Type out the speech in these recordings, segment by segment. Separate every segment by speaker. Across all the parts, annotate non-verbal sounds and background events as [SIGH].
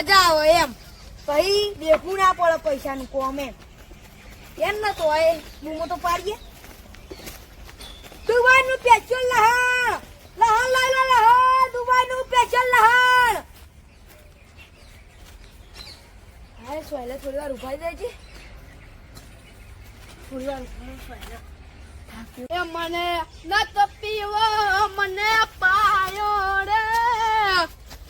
Speaker 1: મજા આવે એમ. પછી દેખવું ના પડે પૈસાનું કોમ એમ. એમ ન તો એ બૂમો તો પાડીએ. દુબઈનું પેટ્રોલ લહાણ. લહાણ લઈ લો લહાણ દુબઈનું પેટ્રોલ લહાણ. હા, સોયલે થોડી વાર ઊભા જાય છે થોડી વાર એ મને નત પીવો, મને પાયો રે.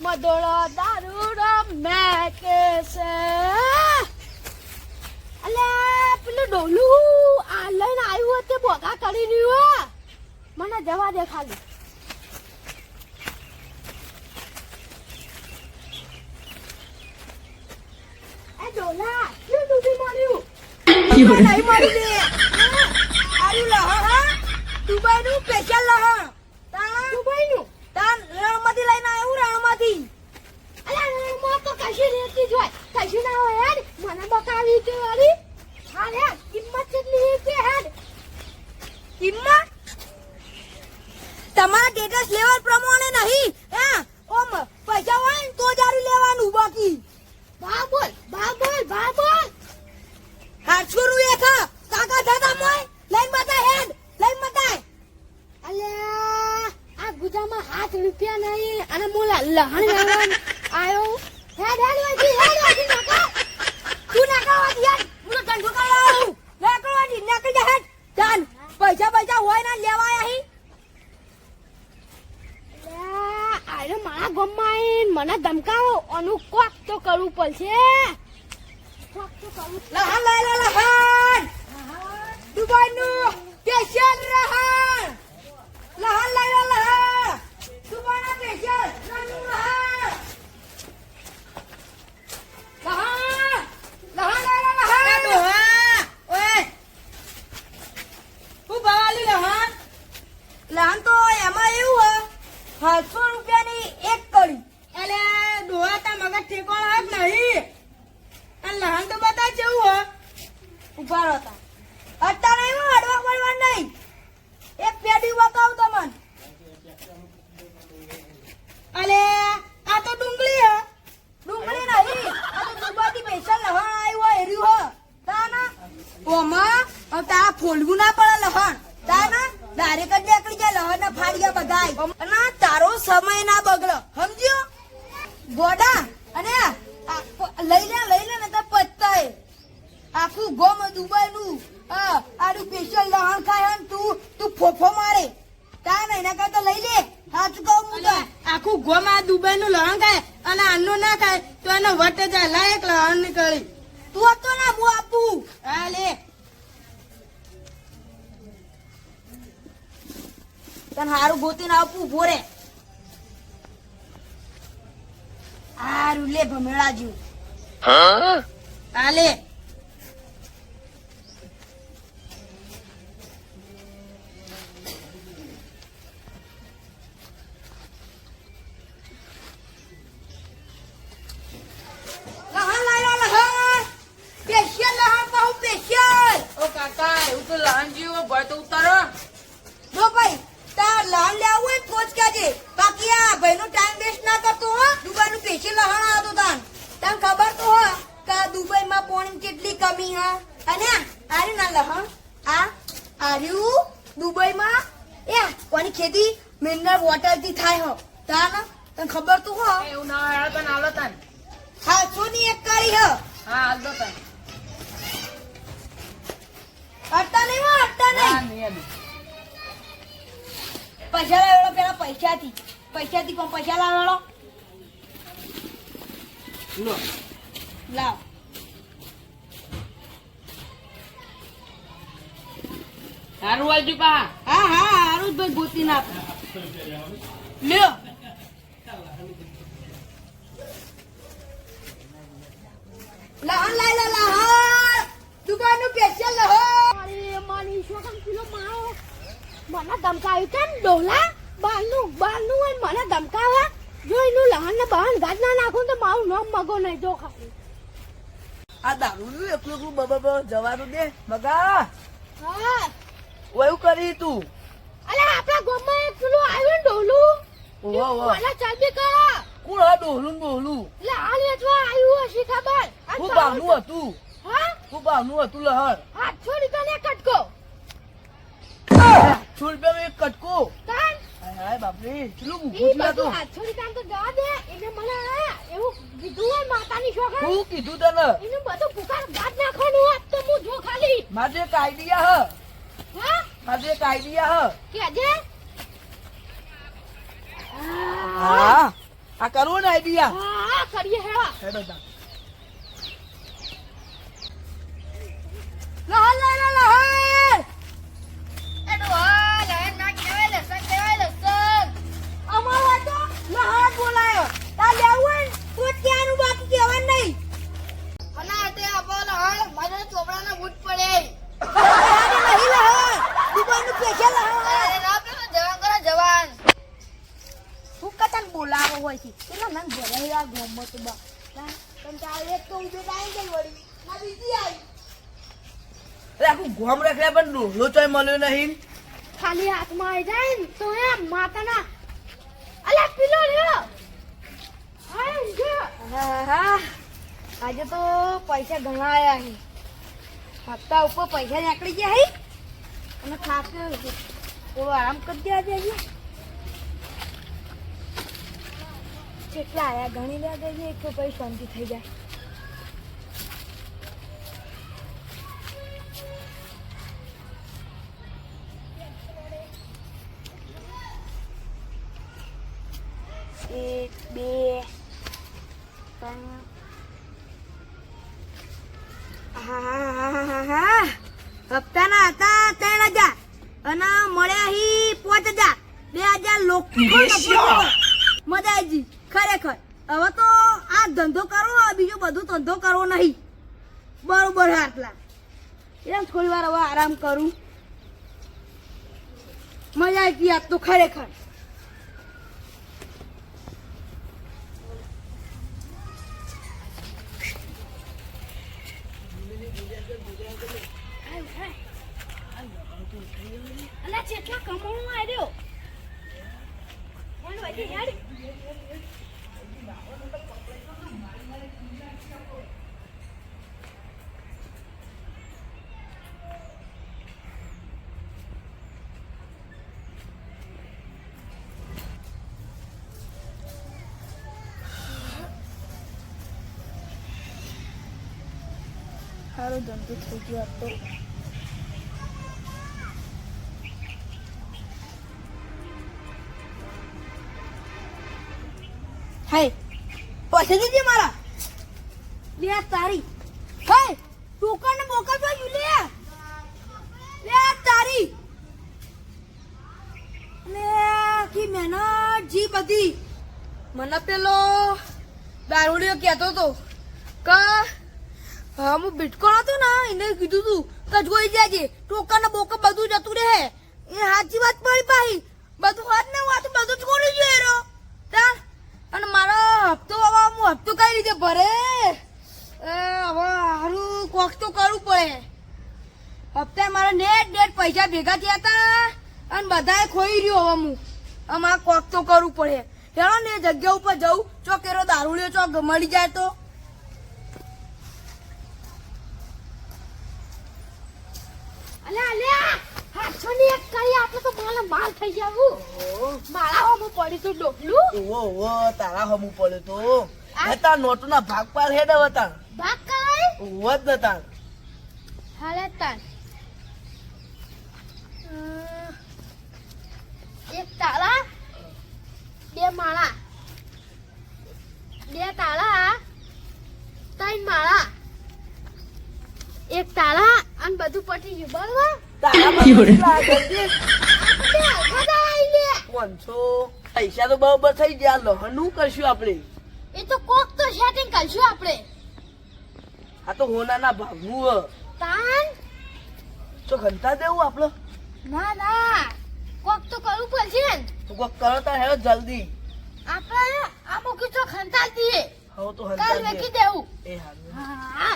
Speaker 1: મદોળો દારૂડો મેકે છે અલે પેલું ડોલું આ લઈને આવ્યું તે બોગા કરી રહ્યું હે. મને જવા દે ખાલી એ ડોલા શું ડૂબી મળ્યું નહીં મળી દે આર્યું લહણ હા દુબઈનું સ્પેશિયલ લહણ તાણ દુબઈનું તાણ રણમાંથી લઈને આવ્યું રણમાંથી અલા રણમાં તો કશી રહેતી જ હોય કશું ના હોય યાર મને બકાવી છે વાળી હા રે કિંમત કેટલી છે હેડ કિંમત તમારા સ્ટેટસ લેવલ પ્રમાણે નહીં હે ઓમ પૈસા હોય ને તો જારી લેવાનું બાકી બા બોલ બા બોલ બા બોલ આઠસો રૂપિયા ખા કાકા થતા મોય લઈને બતાય હેડ લઈને બતાય અલ્યા આ ગુજામાં હાથ રૂપિયા નહીં અને મોલા લહણ લેવાનું આયો. હેડ હેડ વાજી હેડ વાજી નાકા તું નાકા વાજી હેડ. હું તો ધંધો કરવા નાકા વાજી નાકા જા હેડ. ચાલ. પૈસા પૈસા હોય ના લેવા અહીં અરે મારા ગમમાં આવીને મને ધમકાવો. અનુ કોક તો કરવું પડશે. કોક તો કરવું લહન લઈ લો લહન દુબઈનું સ્પેશિયલ રહન લહન લઈ લો લહન દુબઈના સ્પેશિયલ રનનું લહન લહન લહન લઈ લો લહન ઓય હું બવાલી લહન લહન તો એમાં એવું હે સાતસો રૂપિયાની એક કડી એટલે ડોહા તા મગજ ઠેકોણ જ નહીં. અને લહન તો બધા જેવું હો ઊભા હતા અત્યારે એવું હડવા પડવા નહીં. એક પેઢી બતાવ તમને. અલે આ તો ડુંગળી હે. ડુંગળી નહીં. આ તો દુબાતી પૈસા લહણ આવ્યું હોય એર્યું હે. તા ના ઓમાં તારા ફોલવું ના પડે લહણ. તા ના ડાયરેક્ટ જ નીકળી જાય લહણ ના ફાડ્યા બધાય. તારો સમય ના બગડો. સમજ્યો? ગોડા અને લઈ લે લઈ લે ને તો પત્તાય આખું ગોમ દુબઈ નું આડું સ્પેશિયલ લહણ ખાય તું તું ફોફો મારે. તા ને એના કરતા લઈ લે. સાચું કહું હું
Speaker 2: આખું ગોમાં દુબઈ નું લહણ ખાય અને આનું ના ખાય તો એનો વટ જાય લાયક લહણ નીકળી.
Speaker 1: તું હતો ના હું આપું.
Speaker 2: હા લે.
Speaker 1: તને હારું ગોતીને આપું ભોરે. સ્પેશિયલ લે. ભમેળા સ્પેશિયલ
Speaker 2: આલે કાકા એવું તો લહણ જીવો ભય તો ઉતારો
Speaker 1: જો ભાઈ તાર લહણ લેવું હોય તો જ કહેજે આ ભાઈનો ટાઈમ વેસ્ટ ના કરતો હો. દુબઈનું પેશી લહણ આવતો તાન. તને ખબર તો હો કે દુબઈમાં પોણી કેટલી કમી હા. અને આરે ના લહણ આ આર્યું દુબઈમાં એ કોની ખેતી મિનરલ વોટરથી થાય હો. તાન તને ખબર તો હો.
Speaker 2: એવું ના હોય તને આલો તન.
Speaker 1: હા સોની એક કરી હ.
Speaker 2: હા દો તને.
Speaker 1: અડતા નહીં અડતા નહીં. પૈસા થી પેલા પૈસાથી. પૈસાથી પણ પૈસા લાવેલો લાવ.
Speaker 2: હારું વાલજુ પા.
Speaker 1: હા હા હારું જ ભાઈ ગોતી નાખ લ્યો. લહણ લઈ લે લહણ દુકાનનું સ્પેશિયલ લહણ
Speaker 3: અરે મારી ઈશ્વર પેલો મારો મને ધમકાવ્યું કેમ ડોલા? બારનું બારનું હોય મને ધમકાવે? જો એનું લહન ને બહન ગાજ ના નાખું તો મારું નામ મગો નહીં જો ખાલી.
Speaker 2: આ દારૂ નું એકલું એકલું બબા જવાનું દે મગા.
Speaker 3: હા.
Speaker 2: એવું કરી તું.
Speaker 3: અલે આપણા ગામમાં એક પેલું આવ્યું ને ડોલું?
Speaker 4: ઓહો, ઓહો.
Speaker 3: મને ચરબી કરો.
Speaker 4: કોણ આ ડોલું ડોલું?
Speaker 3: એટલે હાલ વેચવા આવ્યું હશે ખબર?
Speaker 4: હું બાનું હતું.
Speaker 3: હા?
Speaker 4: હું બાનું હતું લહર
Speaker 3: આઠસો છોડી તને કટકો.
Speaker 4: સો રૂપિયાનો એક કટકો.
Speaker 3: તાન.
Speaker 4: હાય હાય બાપરે. કેટલું મૂકું છું આ તો.
Speaker 3: બધું આઠસો તો જવા દે. એને મને એવું કીધું હોય માતાની શોખ.
Speaker 4: હું કીધું તને?
Speaker 3: એનું બધું પુકાર બાદ નાખવાનું હોત તો હું જો ખાલી.
Speaker 4: મારે એક આઈડિયા હ.
Speaker 3: હા?
Speaker 4: મારે એક આઈડિયા હ.
Speaker 3: કેજે?
Speaker 4: હા આ કરવો ને આઈડિયા
Speaker 3: હા કરીએ હેવા
Speaker 1: લે
Speaker 4: આખું ગોમ રખડ્યા પણ ડોહલો ચોય મળ્યો નહીં.
Speaker 3: ખાલી હાથમાં આવી જાય ને તો એમ માતાના અલા પીલો રહ્યો. હા ઊંઘે.
Speaker 1: હા આજે તો પૈસા ઘણા આયા છે. હપ્તા ઉપર પૈસા નીકળી ગયા હે અને થાક્યો છે. થોડો આરામ કરી દે આજે આજે કેટલા આયા? ઘણી લે એક તો પછી શાંતિ થઈ જાય. અને મળ્યા હી પોચ હજાર. બે હજાર લોકો મજા આવી ખરેખર. હવે તો આ ધંધો કરો બીજો બધું ધંધો કરવો નહીં. બરોબર આટલા. એટલે થોડી વાર હવે આરામ કરું. મજા આવી ગઈ આજ તો ખરેખર.
Speaker 3: અલા જેટલા કમાણું આવ્યો કોણ વધી હેડ.
Speaker 1: સારો ધંધો થઈ ગયો આજ પૈસા દીધી મારા. લે તારી. હે ટોકન ને તો યુ લે લે તારી. લે કી મહેનત જી બધી. મને પેલો દારૂડિયો કહેતો તો કે, હા, હું બિટકોણ હતો ને, એને કીધું તું કે જોઈ જાજે ટોકન ને બોકર બધું જતું રહે. એ સાચી વાત પડી પાહી. બધું હાથ ને વાત બધું છોડી એરો. અને મારો હપ્તો હવે હું હપ્તો કઈ રીતે ભરે? હવે હારું કોક તો કરવું પડે. હપ્તે મારા નેટ નેટ પૈસા ભેગા થયા હતા અને બધાએ ખોઈ રહ્યો હવે હું. અમારે કોક તો કરવું પડે. હેલો ને જગ્યા ઉપર જવું ચોક કેરો દારૂડિયો ચો મળી જાય તો.
Speaker 3: અલા અલ્યા હાથસો ની એક કરી આપણે તો માલ માલ થઈ જાવું મારા હોમું પડ્યું તું ડોકલું?
Speaker 4: તારા હમું પડ્યું તો. હતા નોટના ભાગ પાર હેડ હતા.
Speaker 3: ભાગ કરાય?
Speaker 4: ઓવો નતા
Speaker 3: હાલે તાન એક તાળા બે માળા. બે તાળા ત્રણ માળા. એક તાળા અને બધું પટી ગયું બરોબર?
Speaker 4: તાળા [LAUGHS] પૈસા તો બરોબર થઈ ગયા. લહણનું કરશું આપણે.
Speaker 3: એ તો કોક તો સેટિંગ કરશું આપણે.
Speaker 4: આ તો હોનાના ભાગનું હ.
Speaker 3: તાન?
Speaker 4: તો ઘંટા દેવું આપણો?
Speaker 3: ના ના. કોક તો કરવું પડશે ને.
Speaker 4: તો કોક કરો તાર હેડો જલ્દી.
Speaker 3: આપણે આ મૂકી તો ખંતાલ દીએ
Speaker 4: હવે તો
Speaker 3: કાલ
Speaker 4: હંતા
Speaker 3: દેવું.
Speaker 4: એ
Speaker 3: હા.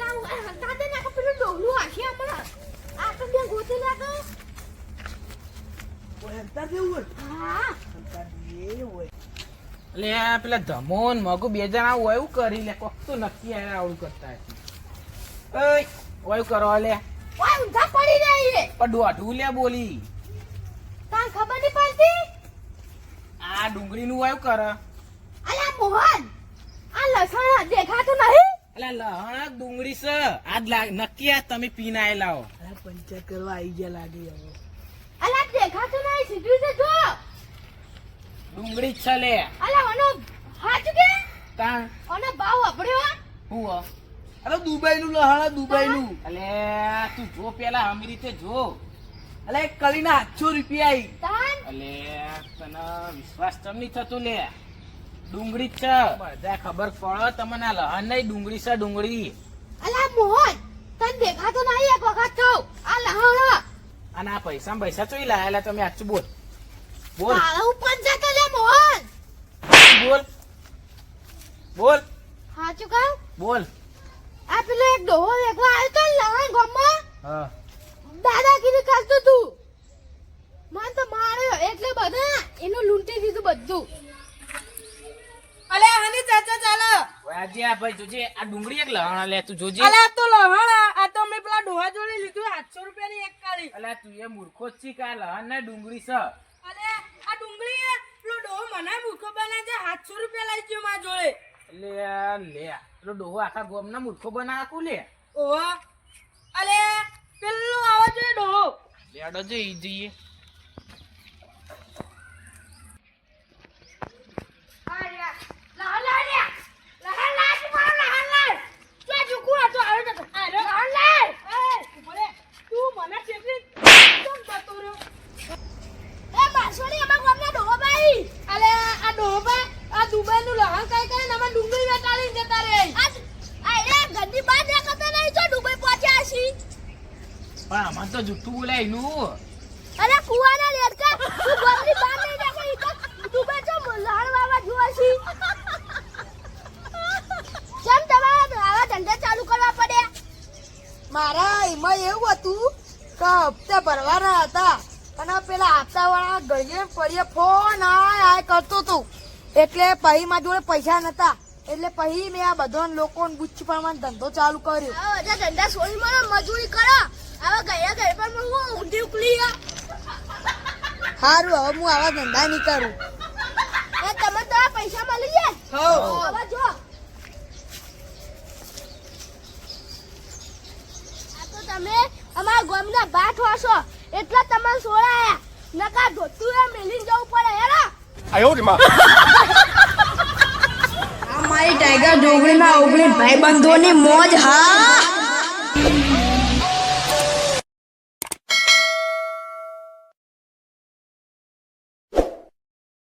Speaker 3: લાવ આ હંતા દે નાખો પેલું ડોલું આખી હમણાં આ તો બે ગોતી લાગો
Speaker 4: હોય અંતર જેવું
Speaker 3: હા.
Speaker 5: લે આ પેલા ધમોન મગુ બે જણા હોય એવું કરી લે કોક તો નક્કી આયા આવડું કરતા ઓય ઓય કરો લે.
Speaker 3: ઓય ઊંધા પડી જાય
Speaker 5: પણ દોઢું લે બોલી.
Speaker 3: તાર ખબર નહીં પડતી?
Speaker 5: આ ડુંગળી નું વાયુ કરે.
Speaker 3: અલા મોહન આ લસણ દેખાતું નહીં?
Speaker 5: એટલે લહણ ડુંગળી છે. આ લાગ નક્કી આ તમે પીને આયેલા હો.
Speaker 4: અરે પંચર કરવા આવી ગયા લાગે હવે.
Speaker 3: અલા દેખાતું નહીં સીધું છે જો.
Speaker 5: ડુંગળી જ છે લે.
Speaker 3: અલા ઓનો હાચ કે?
Speaker 5: તાણ
Speaker 3: ઓનો ભાવ અબડ્યો
Speaker 5: હું?
Speaker 4: અરે દુબઈ નું લહાણા દુબઈ નું
Speaker 5: અલે તું જો પેલા અમી રીતે જો.
Speaker 4: અલે કલીના આઠસો રૂપિયા આવી
Speaker 5: અલે તને વિશ્વાસ તમ નહીં થતો લે. ડુંગળી જ છે. બધા ખબર પડે તમને આ લહણ નહીં ડુંગળી છે ડુંગળી.
Speaker 3: અલા મોહન તને દેખાતો નહીં એક વખત કહું આ લહાણ.
Speaker 5: અને આ પૈસા પૈસા ચોઈ લાયેલા તમે આચું બોલ. બોલ.
Speaker 3: ઉપર જતો લે મોહન
Speaker 5: બોલ. બોલ.
Speaker 3: હાચું કહું?
Speaker 5: બોલ.
Speaker 3: આ પેલો એક ડોહો વેગવા આવ્યો તો લહાણ ગોમમાં?
Speaker 5: હા.
Speaker 3: દાદાગીરી કરતો તું. મન તો માર્યો એટલે બધા એનું લૂંટી દીધું બધું.
Speaker 2: અલે હની ચાચા ચાલો.
Speaker 5: આજે આ ભાઈ જોજે આ ડુંગળી એક લહણ લે તું જોજે.
Speaker 2: અલે આ તો લહણ આ તો મેં પેલા ડોહા જોડે લીધું 800 રૂપિયાની એક કાળી.
Speaker 5: અલ્યા તું એ મૂર્ખો જ છી કે આ લહણ ને ડુંગળી છે
Speaker 2: અલે આ ડુંગળી એ પેલો ડોહો મને મૂર્ખો બનાવે છે સાતસો રૂપિયા લઈ ગયો મારા જોડે.
Speaker 5: લે લે પેલો ડોહો આખા ગોમના મૂર્ખો બનાવે કુ લે.
Speaker 2: ઓહો. અલે પેલું આવો જોઈએ ડોહો.
Speaker 5: લેડો જો ઈ જઈએ.
Speaker 3: તું
Speaker 2: મને કેટલી કેમ જતો રહ્યો?
Speaker 3: એ બાસોડી અમાર ગામના ડોહો ભાઈ
Speaker 2: અલે આ ડોહો ભાઈ આ દુબઈ નું લહણ કઈ કઈ ને અમે ડુંગળી વેચાડીને જતા રહે
Speaker 3: અરે આ એ ગંદી બાત દેખાતા નહીં જો ડુંગળી પહોંચ્યા છી
Speaker 5: પણ આમાં તો જુઠ્ઠું બોલાયનું.
Speaker 3: અરે કુવાના લેડકા તું ગામની બહાર નહીં દેખે ઈ તો દુબઈ તો લહાણ વાવા જોવા છી કેમ તમારે આવા ધંધા ચાલુ કરવા પડ્યા?
Speaker 1: મારા એમાં એવું હતું કે હપ્તા ભરવાના હતા અને પેલા હપ્તા વાળા ગળીએ પડીએ ફોન આય આય કરતો તું. એટલે પછી મારા જોડે પૈસા નતા. એટલે પછી મેં આ બધા લોકો ગુચ્છ પ્રમાણ ધંધો ચાલુ કર્યો.
Speaker 3: બધા ધંધા છોડી મને મજૂરી કરો. આવા ગયા ઘર પર હું ઊંધી ઉકલી
Speaker 1: સારું હવે હું આવા ધંધા નહીં કરું.
Speaker 3: એ તમે તો પૈસા મળી જાય. હવે જો. તમે અમારા ગામના ભાઠ વાસો. એટલા તમે સોળાયા નકા ધોતું એ મેલીને જવું પડે હેરા
Speaker 1: આ મારી ટાઈગર ડોગરીના ઓગણી ભાઈ બંધોની મોજ હા?